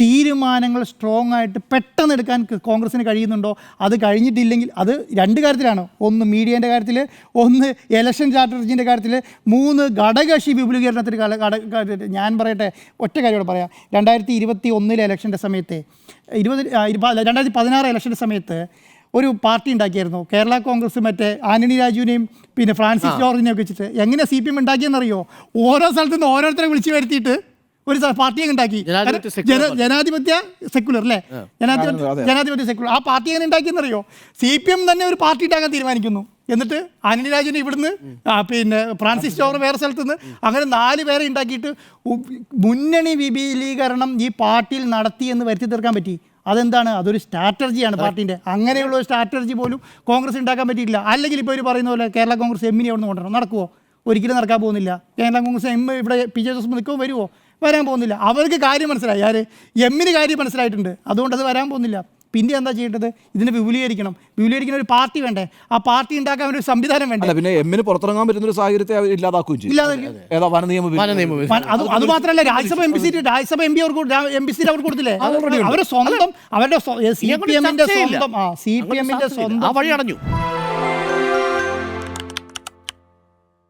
തീരുമാനങ്ങൾ സ്ട്രോങ് ആയിട്ട് പെട്ടെന്ന് എടുക്കാൻ കോൺഗ്രസ്സിന് കോൺഗ്രസിന് കഴിയുന്നുണ്ടോ? അത് കഴിഞ്ഞിട്ടില്ലെങ്കിൽ അത് രണ്ട് കാര്യത്തിലാണ്. ഒന്ന് മീഡിയേന്റെ കാര്യത്തിൽ ഒന്ന് എലക്ഷൻ സ്ട്രാറ്റജിന്റെ കാര്യത്തിൽ മൂന്ന് ഘടകകക്ഷി വിപുലീകരണത്തിന് ഞാൻ പറയട്ടെ ഒറ്റ കാര്യം കൂടെ പറയാം. രണ്ടായിരത്തി ഇരുപത്തി ഒന്നിലെ ഇലക്ഷന്റെ സമയത്ത് ഇരുപത് രണ്ടായിരത്തി പതിനാറ് ഇലക്ഷന്റെ സമയത്ത് ഒരു പാർട്ടി ഉണ്ടാക്കിയായിരുന്നു. കേരള കോൺഗ്രസ് മറ്റേ ആന്റണി രാജുവിനെയും പിന്നെ ഫ്രാൻസിസ് ജോർജിനെയും ഒക്കെ വെച്ചിട്ട്. എങ്ങനെ സി പി എം ഉണ്ടാക്കിയെന്നറിയോ? ഓരോ സ്ഥലത്തു നിന്ന് ഓരോരുത്തരെ വിളിച്ചു വരുത്തിയിട്ട് ഒരു പാർട്ടി പാർട്ടിയെ ഉണ്ടാക്കി. ജനാധിപത്യ സെക്യുലർ ജന- ജനാധിപത്യ സെക്കുലർ അല്ലേ? ജനാധിപത്യ. ജനാധിപത്യ സെക്കുലർ ആ പാർട്ടി എങ്ങനെ ഉണ്ടാക്കിയെന്നറിയോ? സി പി എം തന്നെ ഒരു പാർട്ടി ഉണ്ടാക്കാൻ തീരുമാനിക്കുന്നു. എന്നിട്ട് ആന്റണി രാജുവിനെ ഇവിടുന്ന് പിന്നെ ഫ്രാൻസിസ് ടോർ വേറെ സ്ഥലത്ത് നിന്ന് അങ്ങനെ നാല് പേരെ ഉണ്ടാക്കിയിട്ട് മുന്നണി വിപുലീകരണം ഈ പാർട്ടിയിൽ നടത്തി എന്ന് വരുത്തി തീർക്കാൻ പറ്റി. അതെന്താണ്? അതൊരു സ്ട്രാറ്റജിയാണ് പാർട്ടിന്റെ അങ്ങനെയുള്ള ഒരു സ്ട്രാറ്റജി പോലും കോൺഗ്രസ് ഉണ്ടാക്കാൻ പറ്റിയിട്ടില്ല. അല്ലെങ്കിൽ ഇപ്പോൾ ഒരു പറയുന്ന പോലെ കേരള കോൺഗ്രസ് എമ്മിനെ അവിടെ നിന്ന് കൊണ്ടുവരണം. നടക്കുമോ ഒരിക്കലും നടക്കാൻ പോകുന്നില്ല. കേരള കോൺഗ്രസ് എം ഇവിടെ പി ജെ ജോസഫ് നിൽക്കുമോ വരുമോ വരാൻ പോകുന്നില്ല. അവർക്ക് കാര്യം മനസ്സിലായി. ആര്? എമ്മിന് കാര്യം മനസ്സിലായിട്ടുണ്ട്. അതുകൊണ്ട് അത് വരാൻ പോകുന്നില്ല. പിന്നെ എന്താ ചെയ്യേണ്ടത്? ഇതിനെ വിപുലീകരിക്കണം. വിപുലീകരിക്കുന്ന ഒരു പാർട്ടി വേണ്ടേ? ആ പാർട്ടി ഉണ്ടാക്കാൻ ഒരു സംവിധാനം വേണ്ടേ? അല്ല പിന്നെ എമ്മിന് പുറത്തിറങ്ങാൻ പറ്റുന്ന ഒരു സാഹചര്യത്തെ ഇല്ലാതാക്കുകയും ചെയ്യും. അത് അത്. മാത്രമല്ല Rajya Sabha M P seat Rajya Sabha M P അവർക്ക് എം പി സീറ്റ് അവർക്ക് കൊടുത്തില്ലേ? അവരുടെ സ്വന്തം അവരുടെ സി പി എമ്മിന്റെ സ്വന്തം ആ സി പി എമ്മിന്റെ സ്വന്തം ആ വഴി അടഞ്ഞു.